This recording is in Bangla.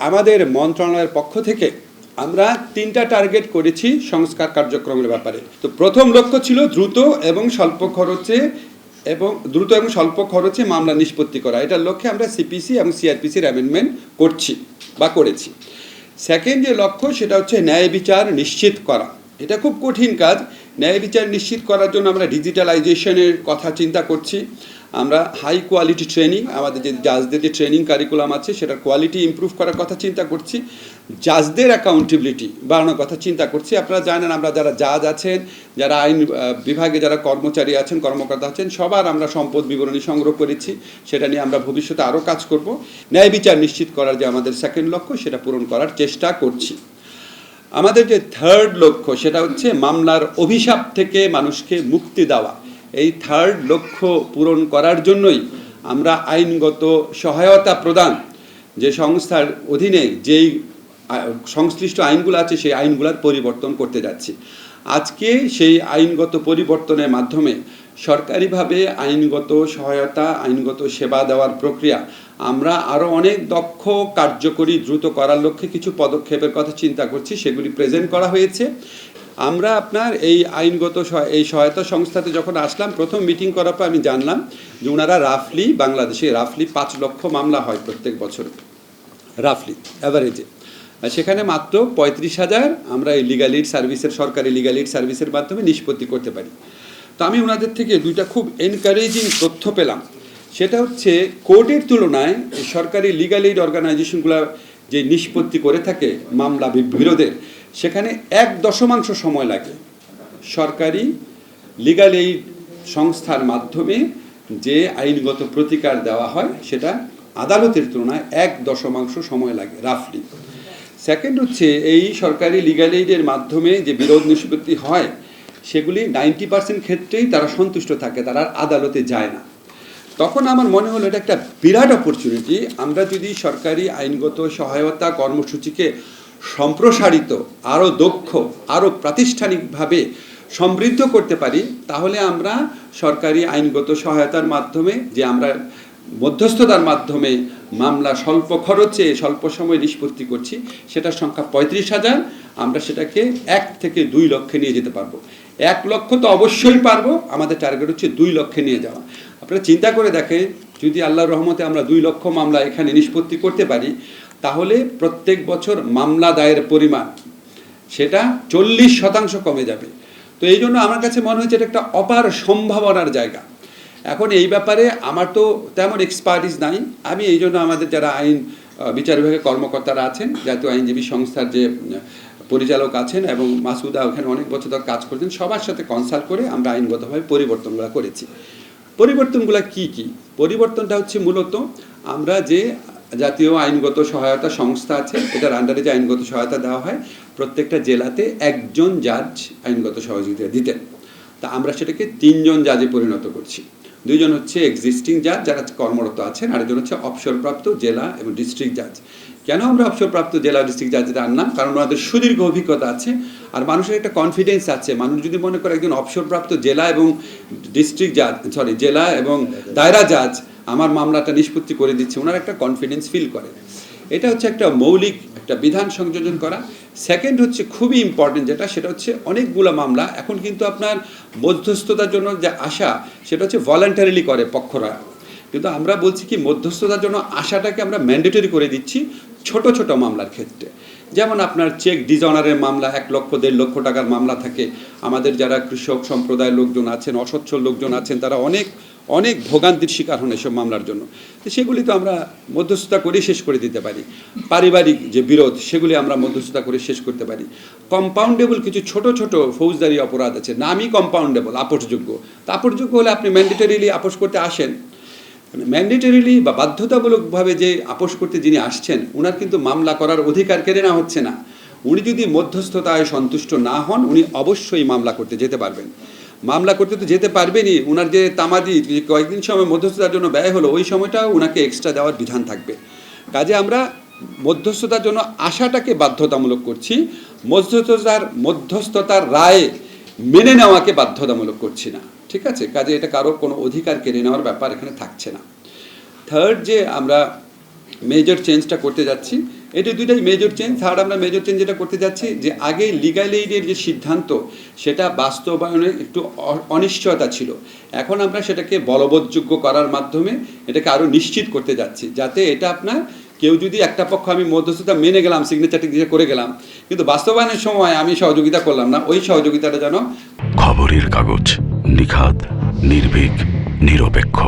আমাদের মন্ত্রণালয়ের পক্ষ থেকে আমরা তিনটা টার্গেট করেছি সংস্কার কার্যক্রমের ব্যাপারে। তো প্রথম লক্ষ্য ছিল দ্রুত এবং স্বল্প খরচে এবং দ্রুত এবং স্বল্প খরচে মামলা নিষ্পত্তি করা। এটার লক্ষ্যে আমরা সিপিসি এবং সিআরপিসির অ্যামেন্ডমেন্ট করছি বা করেছি। সেকেন্ড যে লক্ষ্য, সেটা হচ্ছে ন্যায় বিচার নিশ্চিত করা। এটা খুব কঠিন কাজ। ন্যায় বিচার নিশ্চিত করার জন্য আমরা ডিজিটালাইজেশনের কথা চিন্তা করছি। আমরা হাই কোয়ালিটি ট্রেনিং আমাদের যে জাজদের যে ট্রেনিং কারিকুলাম আছে, সেটার কোয়ালিটি ইমপ্রুভ করার কথা চিন্তা করছি। জাজদের অ্যাকাউন্টেবিলিটি বাড়ানোর কথা চিন্তা করছি। আপনারা জানেন, আমরা যারা জাজ আছেন, যারা আইন বিভাগে যারা কর্মচারী আছেন, কর্মকর্তা আছেন, সবার আমরা সম্পদ বিবরণী সংগ্রহ করেছি। সেটা নিয়ে আমরা ভবিষ্যতে আরও কাজ করব। ন্যায় বিচার নিশ্চিত করার যে আমাদের সেকেন্ড লক্ষ্য, সেটা পূরণ করার চেষ্টা করছি। আমাদের যে থার্ড লক্ষ্য, সেটা হচ্ছে মামলার অভিশাপ থেকে মানুষকে মুক্তি দেওয়া। এই থার্ড লক্ষ্য পূরণ করার জন্যই আমরা আইনগত সহায়তা প্রদান যে সংস্থার অধীনে যেই, সংশ্লিষ্ট আইনগুলো আছে সেই আইনগুলোর পরিবর্তন করতে যাচ্ছি। আজকে সেই আইনগত পরিবর্তনের মাধ্যমে সরকারিভাবে আইনগত সহায়তা, আইনগত সেবা দেওয়ার প্রক্রিয়া আমরা আরও অনেক দক্ষ, কার্যকরী, দ্রুত করার লক্ষ্যে কিছু পদক্ষেপের কথা চিন্তা করছি, সেগুলি প্রেজেন্ট করা হয়েছে। আমরা আপনার এই আইনগত এই সহায়তা সংস্থাতে যখন আসলাম, প্রথম মিটিং করার পর আমি জানলাম যে ওনারা রাফলি বাংলাদেশে রাফলি পাঁচ লক্ষ মামলা হয় প্রত্যেক বছর। রাফলি অ্যাভারেজে সেখানে মাত্র পঁয়ত্রিশ হাজার আমরা এই লিগাল এইড সার্ভিসের সরকারি লিগাল এইড সার্ভিসের মাধ্যমে নিষ্পত্তি করতে পারি। তো আমি ওনাদের থেকে দুইটা খুব এনকারেজিং তথ্য পেলাম। সেটা হচ্ছে কোর্টের তুলনায় সরকারি লিগাল এইড অর্গানাইজেশনগুলো যে নিষ্পত্তি করে থাকে মামলা বিরোধের সেখানে এক দশমাংশ সময় লাগে। সরকারি লিগাল এইড সংস্থার মাধ্যমে যে আইনগত প্রতিকার দেওয়া হয়, সেটা আদালতের তুলনায় এক দশমাংশ সময় লাগে রাফলি সেকেন্ড হচ্ছে, এই সরকারি লিগাল এইডের মাধ্যমে যে বিরোধ নিষ্পত্তি হয়, সেগুলি নাইনটি পার্সেন্ট ক্ষেত্রেই তারা সন্তুষ্ট থাকে, তারা আদালতে যায় না। তখন আমার মনে হলো, এটা একটা বিরাট অপরচুনিটি আমরা যদি সরকারি আইনগত সহায়তা কর্মসূচিকে সম্প্রসারিত আরও দক্ষ আরও প্রাতিষ্ঠানিকভাবে সমৃদ্ধ করতে পারি, তাহলে আমরা সরকারি আইনগত সহায়তার মাধ্যমে যে আমরা মধ্যস্থতার মাধ্যমে মামলা স্বল্প খরচে, স্বল্প সময়ে নিষ্পত্তি করছি, সেটার সংখ্যা পঁয়ত্রিশ হাজার, আমরা সেটাকে এক থেকে দুই লক্ষে নিয়ে যেতে পারব। এক লক্ষ তো অবশ্যই পারব, আমাদের টার্গেট হচ্ছে দুই লক্ষে নিয়ে যাওয়া। আপনারা চিন্তা করে দেখেন, যদি আল্লাহর রহমতে আমরা দুই লক্ষ মামলা এখানে নিষ্পত্তি করতে পারি তাহলে প্রত্যেক বছর মামলা দায়ের পরিমাণ সেটা চল্লিশ শতাংশ কমে যাবে। তো এই জন্য আমার কাছে মনে হয়েছে এটা একটা অপার সম্ভাবনার জায়গা। এখন এই ব্যাপারে আমার তো তেমন এক্সপার্টিস নাই। আমি এই জন্য আমাদের যারা আইন বিচার বিভাগের কর্মকর্তারা আছেন, জাতীয় আইনজীবী সংস্থার যে পরিচালক আছেন এবং মাসুদা ওখানে অনেক বছর ধরে কাজ করছেন, সবার সাথে কনসাল্ট করে আমরা আইনগতভাবে পরিবর্তনগুলো করেছি। পরিবর্তনগুলো কি কি? পরিবর্তনটা হচ্ছে মূলত আমরা যে জাতীয় আইনগত সহায়তা সংস্থা আছে এটার আন্ডারে যে আইনগত সহায়তা দেওয়া হয়, প্রত্যেকটা জেলাতে একজন জাজ আইনগত সহযোগিতা দিতেন। তা আমরা সেটাকে তিনজন জাজে পরিণত করছি। দুইজন হচ্ছে এক্সিস্টিং জাজ যারা কর্মরত আছেন, আরেকজন হচ্ছে অবসরপ্রাপ্ত জেলা এবং ডিস্ট্রিক্ট জাজ কেন আমরা অবসরপ্রাপ্ত জেলা ডিস্ট্রিক্ট জাজদের আনলাম? কারণ ওনাদের সুদীর্ঘ অভিজ্ঞতা আছে আর মানুষের একটা কনফিডেন্স আছে। মানুষ যদি মনে করে একজন অবসরপ্রাপ্ত জেলা এবং ডিস্ট্রিক্ট জাজ সরি জেলা এবং দায়রা জাজ আমার মামলাটা নিষ্পত্তি করে দিচ্ছে, ওনার একটা কনফিডেন্স ফিল করে। এটা হচ্ছে একটা মৌলিক একটা বিধান সংযোজন করা। সেকেন্ড হচ্ছে খুবই ইম্পর্টেন্ট যেটা, সেটা হচ্ছে অনেকগুলো মামলা। এখন কিন্তু আপনার মধ্যস্থতার জন্য যে আশা, সেটা হচ্ছে ভলান্টারিলি করে পক্ষরা। কিন্তু আমরা বলছি কি, মধ্যস্থতার জন্য আশাটাকে আমরা ম্যান্ডেটরি করে দিচ্ছি ছোট ছোট মামলার ক্ষেত্রে। যেমন আপনার চেক ডিজনারের মামলা, এক লক্ষ, দেড় লক্ষ টাকার মামলা থাকে। আমাদের যারা কৃষক সম্প্রদায়ের লোকজন আছেন, অসচ্ছল লোকজন আছেন, তারা অনেক অনেক ভোগান্তির শিকার হন এসব মামলার জন্য। তো সেগুলি তো আমরা মধ্যস্থতা করে শেষ করে দিতে পারি। পারিবারিক যে বিরোধ, সেগুলি আমরা মধ্যস্থতা করে শেষ করতে পারি। কম্পাউন্ডেবল কিছু ছোট ছোট ফৌজদারি অপরাধ আছে। নামই কম্পাউন্ডেবল আপোষযোগ্য তা আপোষযোগ্য হলে আপনি ম্যান্ডেটরিলি আপোষ করতে আসেন। ম্যান্ডেটরিলি বা বাধ্যতামূলকভাবে যে আপোষ করতে যিনি আসছেন ওনার কিন্তু মামলা করার অধিকার কেড়ে নেওয়া হচ্ছে না। উনি যদি মধ্যস্থতায় সন্তুষ্ট না হন, উনি অবশ্যই মামলা করতে যেতে পারবেন। মামলা করতে তো যেতে পারবেনই। ওনার যে তামাদি কয়েকদিন সময় মধ্যস্থতার জন্য ব্যয় হলো, ওই সময়টাও ওনাকে এক্সট্রা দেওয়ার বিধান থাকবে। কাজে আমরা মধ্যস্থতার জন্য আশাটাকে বাধ্যতামূলক করছি, মধ্যস্থতার মধ্যস্থতার রায় মেনে নেওয়াকে বাধ্যতামূলক করছি না। ঠিক আছে? কাজে এটা কারও কোনো অধিকার কেড়ে নেওয়ার ব্যাপার এখানে থাকছে না। থার্ড যে আমরা মেজর চেঞ্জটা করতে যাচ্ছি এটি দুইটাই মেজর চেঞ্জ থার্ড আমরা মেজর চেঞ্জ যেটা করতে যাচ্ছি যে আগে লিগাল এইডের যে সিদ্ধান্ত, সেটা বাস্তবায়নে একটু অনিশ্চয়তা ছিল। এখন আমরা সেটাকে বলবৎযোগ্য করার মাধ্যমে এটাকে আরও নিশ্চিত করতে যাচ্ছি, যাতে এটা আপনার কেউ যদি একটা পক্ষ আমি মধ্যস্থতা মেনে গেলাম সিগনেচারটি দিয়ে করে গেলাম, কিন্তু বাস্তবায়নের সময় আমি সহযোগিতা করলাম না, ওই সহযোগিতাটা যেন খবরের কাগজ নিখাদ, নির্ভীক, নিরপেক্ষ।